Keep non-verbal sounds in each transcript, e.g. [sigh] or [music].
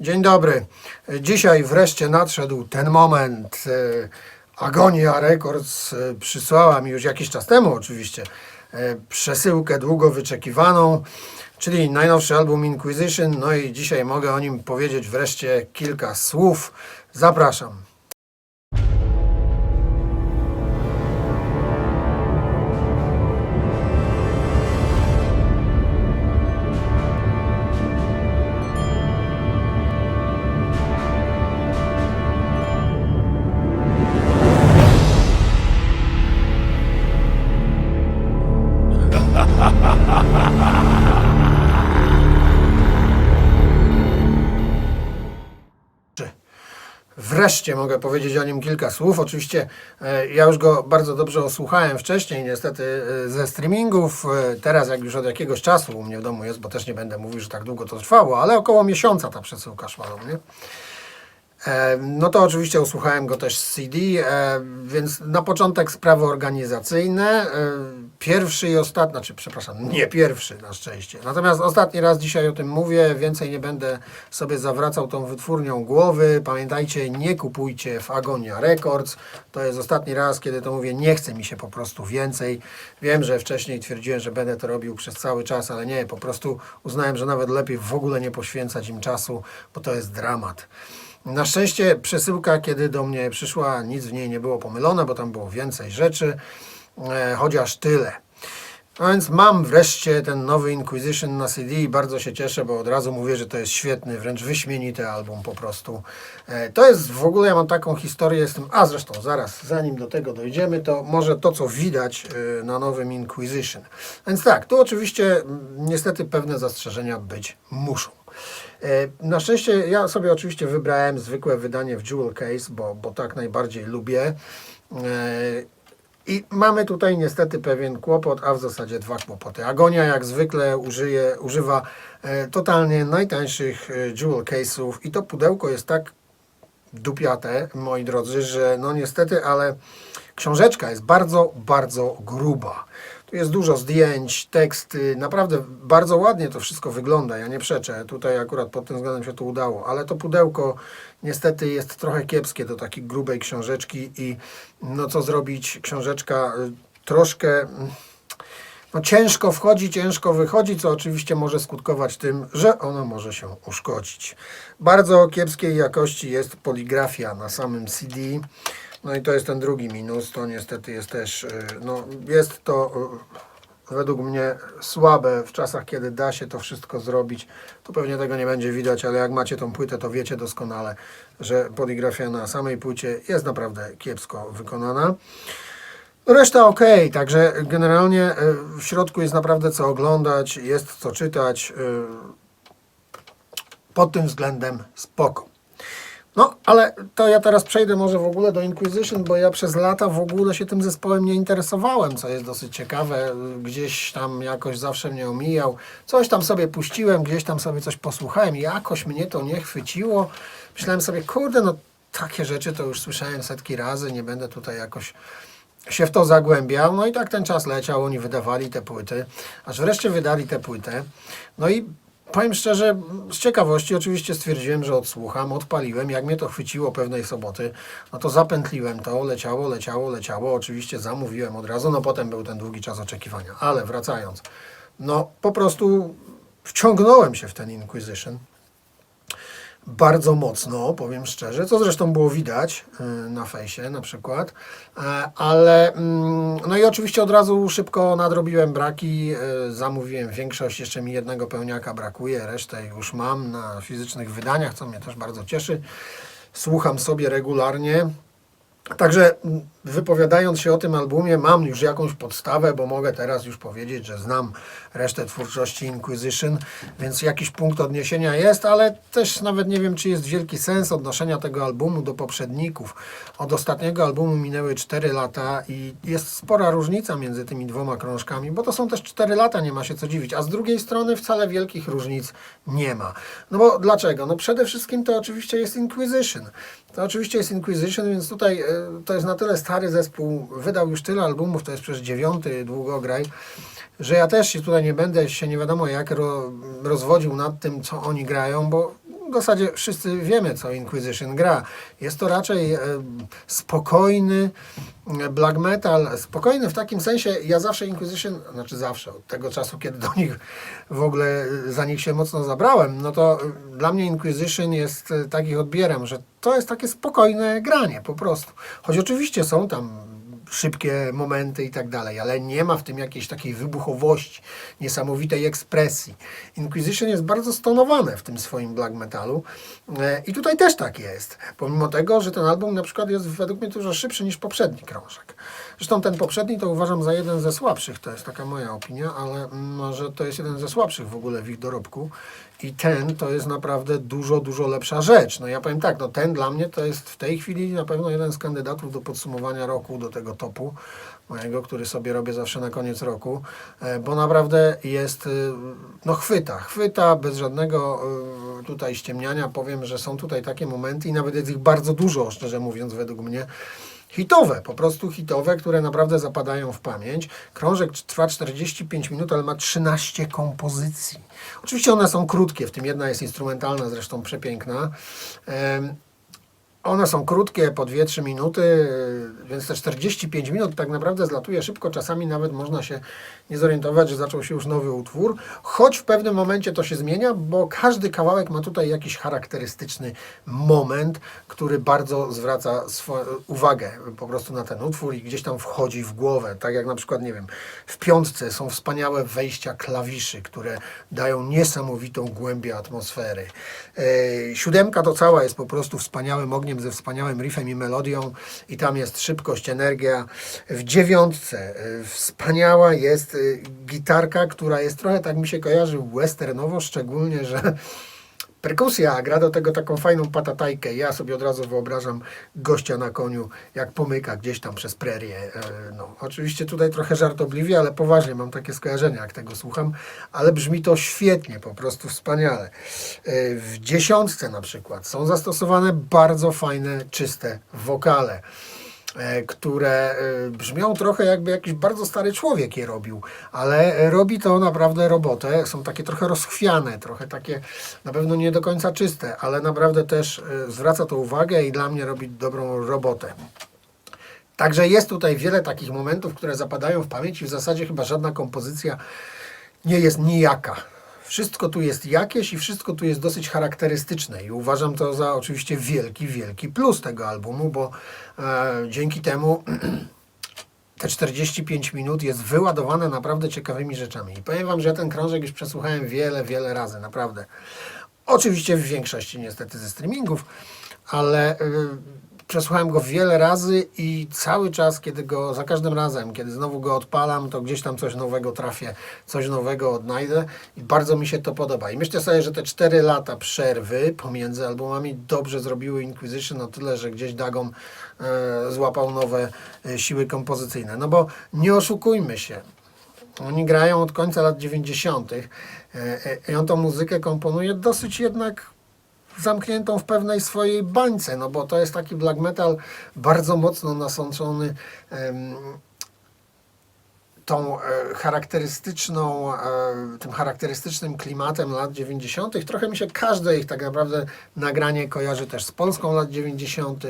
Dzień dobry. Dzisiaj wreszcie nadszedł ten moment. E, Agonia Records e, przysłała mi już jakiś czas temu oczywiście e, przesyłkę długo wyczekiwaną, czyli najnowszy album Inquisition. No i dzisiaj mogę o nim powiedzieć wreszcie kilka słów. Zapraszam. Wreszcie mogę powiedzieć o nim kilka słów. Oczywiście e, ja już go bardzo dobrze osłuchałem wcześniej, niestety e, ze streamingów. E, Teraz, jak już od jakiegoś czasu u mnie w domu jest, bo też nie będę mówił, że tak długo to trwało, ale około miesiąca ta przesyłka szła do mnie. E, No to oczywiście usłuchałem go też z CD, e, więc na początek sprawy organizacyjne. E, Pierwszy i ostatni, znaczy przepraszam, nie pierwszy na szczęście. Natomiast ostatni raz dzisiaj o tym mówię, więcej nie będę sobie zawracał tą wytwórnią głowy. Pamiętajcie, nie kupujcie w Agonia Records. To jest ostatni raz, kiedy to mówię, nie chce mi się po prostu więcej. Wiem, że wcześniej twierdziłem, że będę to robił przez cały czas, ale nie, po prostu uznałem, że nawet lepiej w ogóle nie poświęcać im czasu, bo to jest dramat. Na szczęście przesyłka, kiedy do mnie przyszła, nic w niej nie było pomylone, bo tam było więcej rzeczy, e, chociaż tyle. No więc mam wreszcie ten nowy Inquisition na CD i bardzo się cieszę, bo od razu mówię, że to jest świetny, wręcz wyśmienity album po prostu. E, To jest w ogóle, ja mam taką historię tym, a zresztą zaraz, zanim do tego dojdziemy, to może to, co widać e, na nowym Inquisition. Więc tak, tu oczywiście niestety pewne zastrzeżenia być muszą. E, Na szczęście ja sobie oczywiście wybrałem zwykłe wydanie w Jewel Case, bo, bo tak najbardziej lubię. E, I mamy tutaj niestety pewien kłopot, a w zasadzie dwa kłopoty. Agonia jak zwykle użyje, używa e, totalnie najtańszych Jewel Case'ów i to pudełko jest tak dupiate, moi drodzy, że no niestety, ale książeczka jest bardzo, bardzo gruba. Jest dużo zdjęć, teksty, naprawdę bardzo ładnie to wszystko wygląda, ja nie przeczę, tutaj akurat pod tym względem się to udało, ale to pudełko niestety jest trochę kiepskie do takiej grubej książeczki i no co zrobić, książeczka y, troszkę... mm, no ciężko wchodzi, ciężko wychodzi, co oczywiście może skutkować tym, że ono może się uszkodzić. Bardzo kiepskiej jakości jest poligrafia na samym CD. No i to jest ten drugi minus. To niestety jest też, y, no jest to y, według mnie słabe w czasach, kiedy da się to wszystko zrobić. Tu pewnie tego nie będzie widać, ale jak macie tą płytę, to wiecie doskonale, że poligrafia na samej płycie jest naprawdę kiepsko wykonana. Reszta ok, także generalnie y, w środku jest naprawdę co oglądać, jest co czytać. Pod tym względem spoko. No, ale to ja teraz przejdę może w ogóle do Inquisition, bo ja przez lata w ogóle się tym zespołem nie interesowałem, co jest dosyć ciekawe. Gdzieś tam jakoś zawsze mnie omijał. Coś tam sobie puściłem, gdzieś tam sobie coś posłuchałem jakoś mnie to nie chwyciło. Myślałem sobie, kurde, no takie rzeczy to już słyszałem setki razy, nie będę tutaj jakoś się w to zagłębiał. No i tak ten czas leciał, oni wydawali te płyty, aż wreszcie wydali tę płytę. No i powiem szczerze, z ciekawości oczywiście stwierdziłem, że odsłucham, odpaliłem. Jak mnie to chwyciło pewnej soboty, no to zapętliłem to, leciało, leciało, leciało. Oczywiście zamówiłem od razu, no potem był ten długi czas oczekiwania. Ale wracając, no po prostu wciągnąłem się w ten Inquisition bardzo mocno, powiem szczerze, co zresztą było widać y, na fejsie na przykład, E, ale mm, no i oczywiście od razu szybko nadrobiłem braki, y, zamówiłem większość, jeszcze mi jednego pełniaka brakuje, resztę już mam na fizycznych wydaniach, co mnie też bardzo cieszy. Słucham sobie regularnie. Także mm, wypowiadając się o tym albumie, mam już jakąś podstawę, bo mogę teraz już powiedzieć, że znam resztę twórczości Inquisition, więc jakiś punkt odniesienia jest, ale też nawet nie wiem, czy jest wielki sens odnoszenia tego albumu do poprzedników. Od ostatniego albumu minęły 4 lata i jest spora różnica między tymi dwoma krążkami, bo to są też 4 lata, nie ma się co dziwić, a z drugiej strony wcale wielkich różnic nie ma. No bo dlaczego? No przede wszystkim to oczywiście jest Inquisition. To oczywiście jest Inquisition, więc tutaj e, to jest na tyle stary zespół, wydał już tyle albumów, to jest przecież dziewiąty długograj, że ja też się tutaj nie będę się nie wiadomo jak ro, rozwodził nad tym, co oni grają, bo w zasadzie wszyscy wiemy, co Inquisition gra. Jest to raczej e, spokojny e, black metal, spokojny w takim sensie, ja zawsze Inquisition, znaczy zawsze, od tego czasu, kiedy do nich w ogóle e, za nich się mocno zabrałem, no to dla mnie Inquisition jest, e, tak ich odbieram, że to jest takie spokojne granie po prostu. Choć oczywiście są tam szybkie momenty i tak dalej, ale nie ma w tym jakiejś takiej wybuchowości, niesamowitej ekspresji. Inquisition jest bardzo stonowane w tym swoim black metalu e, i tutaj też tak jest, pomimo tego, że ten album na przykład jest według mnie dużo szybszy niż poprzedni krążek. Zresztą ten poprzedni to uważam za jeden ze słabszych, to jest taka moja opinia, ale może to jest jeden ze słabszych w ogóle w ich dorobku i ten to jest naprawdę dużo, dużo lepsza rzecz. No ja powiem tak, no ten dla mnie to jest w tej chwili na pewno jeden z kandydatów do podsumowania roku, do tego topu mojego, który sobie robię zawsze na koniec roku, e, bo naprawdę jest, y, no chwyta, chwyta bez żadnego y, tutaj ściemniania. Powiem, że są tutaj takie momenty i nawet jest ich bardzo dużo, szczerze mówiąc, według mnie, hitowe, po prostu hitowe, które naprawdę zapadają w pamięć. Krążek trwa 45 minut, ale ma 13 kompozycji. Oczywiście one są krótkie, w tym jedna jest instrumentalna, zresztą przepiękna. One są krótkie, po 2-3 minuty, yy, więc te 45 minut tak naprawdę zlatuje szybko. Czasami nawet można się nie zorientować, że zaczął się już nowy utwór. Choć w pewnym momencie to się zmienia, bo każdy kawałek ma tutaj jakiś charakterystyczny moment, który bardzo zwraca uwagę po prostu na ten utwór i gdzieś tam wchodzi w głowę. Tak jak na przykład, nie wiem, w piątce są wspaniałe wejścia klawiszy, które dają niesamowitą głębię atmosfery. Yy, siódemka to cała jest po prostu wspaniałym ogniem ze wspaniałym riffem i melodią i tam jest szybkość, energia. W dziewiątce yy, wspaniała jest yy, gitarka, która jest trochę, tak mi się kojarzy, westernowo, szczególnie, że Perkusja gra do tego taką fajną patatajkę. Ja sobie od razu wyobrażam gościa na koniu, jak pomyka gdzieś tam przez prerię. E, No, oczywiście tutaj trochę żartobliwie, ale poważnie mam takie skojarzenia, jak tego słucham, ale brzmi to świetnie, po prostu wspaniale. E, W dziesiątce na przykład są zastosowane bardzo fajne, czyste wokale które e, brzmią trochę jakby jakiś bardzo stary człowiek je robił, ale e, robi to naprawdę robotę. Są takie trochę rozchwiane, trochę takie na pewno nie do końca czyste, ale naprawdę też e, zwraca to uwagę i dla mnie robi dobrą robotę. Także jest tutaj wiele takich momentów, które zapadają w pamięć i w zasadzie chyba żadna kompozycja nie jest nijaka. Wszystko tu jest jakieś i wszystko tu jest dosyć charakterystyczne i uważam to za oczywiście wielki, wielki plus tego albumu, bo e, dzięki temu [clears throat] te 45 minut jest wyładowane naprawdę ciekawymi rzeczami. I powiem Wam, że ja ten krążek już przesłuchałem wiele, wiele razy, naprawdę. Oczywiście w większości niestety ze streamingów, ale y, przesłuchałem go wiele razy i cały czas, kiedy go, za każdym razem, kiedy znowu go odpalam, to gdzieś tam coś nowego trafię, coś nowego odnajdę i bardzo mi się to podoba. I myślę sobie, że te 4 lata przerwy pomiędzy albumami dobrze zrobiły Inquisition na tyle, że gdzieś Dagon e, złapał nowe e, siły kompozycyjne. No bo nie oszukujmy się, oni grają od końca lat 90. e, e, I on tą muzykę komponuje dosyć jednak zamkniętą w pewnej swojej bańce, no bo to jest taki black metal bardzo mocno nasączony tą e, charakterystyczną, e, tym charakterystycznym klimatem lat 90. Trochę mi się każde ich tak naprawdę nagranie kojarzy też z Polską lat 90.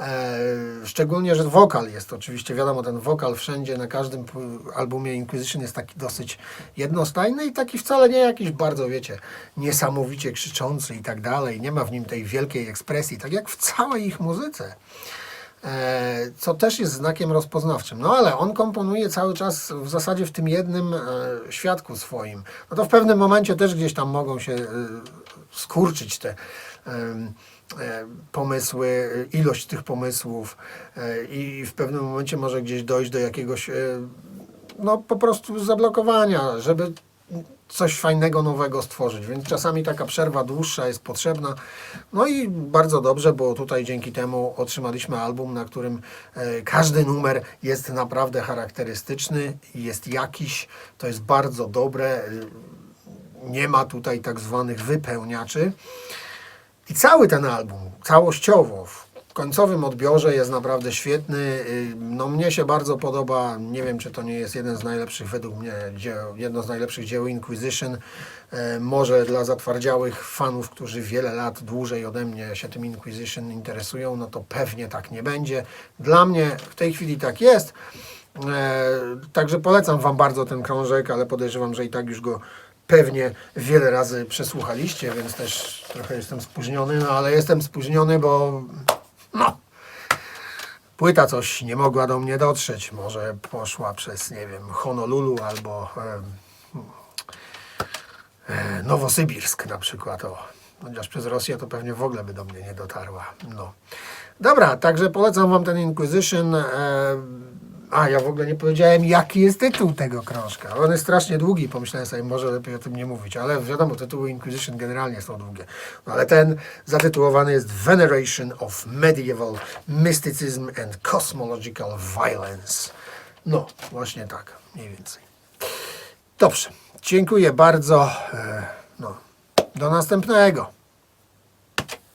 E, szczególnie, że wokal jest oczywiście, wiadomo, ten wokal wszędzie, na każdym albumie Inquisition jest taki dosyć jednostajny i taki wcale nie jakiś bardzo, wiecie, niesamowicie krzyczący i tak dalej. Nie ma w nim tej wielkiej ekspresji, tak jak w całej ich muzyce e, co też jest znakiem rozpoznawczym. No ale on komponuje cały czas w zasadzie w tym jednym e, świadku swoim. No to w pewnym momencie też gdzieś tam mogą się skurczyć te pomysły, e, ilość tych pomysłów e, i w pewnym momencie może gdzieś dojść do jakiegoś e, no po prostu zablokowania, żeby coś fajnego, nowego stworzyć. Więc czasami taka przerwa dłuższa jest potrzebna. No i bardzo dobrze, bo tutaj dzięki temu otrzymaliśmy album, na którym e, każdy numer jest naprawdę charakterystyczny, jest jakiś, to jest bardzo dobre. e, Nie ma tutaj tak zwanych wypełniaczy. I cały ten album, całościowo, w- końcowym odbiorze jest naprawdę świetny. Y, No mnie się bardzo podoba. Nie wiem, czy to nie jest jeden z najlepszych, według mnie, dzieł, jedno z najlepszych dzieł Inquisition. E, Może dla zatwardziałych fanów, którzy wiele lat dłużej ode mnie się tym Inquisition interesują, no to pewnie tak nie będzie. Dla mnie w tej chwili tak jest. E, Także polecam Wam bardzo ten krążek, ale podejrzewam, że i tak już go pewnie wiele razy przesłuchaliście, więc też trochę jestem spóźniony, no ale jestem spóźniony, bo no, płyta coś nie mogła do mnie dotrzeć. Może poszła przez, nie wiem, Honolulu albo e, e, Nowosybirsk na przykład. O. Chociaż przez Rosję to pewnie w ogóle by do mnie nie dotarła. No. Dobra, także polecam Wam ten Inquisition. E, a, ja w ogóle nie powiedziałem, jaki jest tytuł tego krążka. On jest strasznie długi, pomyślałem sobie, może lepiej o tym nie mówić, ale wiadomo, tytuły Inquisition generalnie są długie. No, ale ten zatytułowany jest Veneration of Medieval Mysticism and Cosmological Violence. No, właśnie tak, mniej więcej. Dobrze, dziękuję bardzo. E, No, do następnego.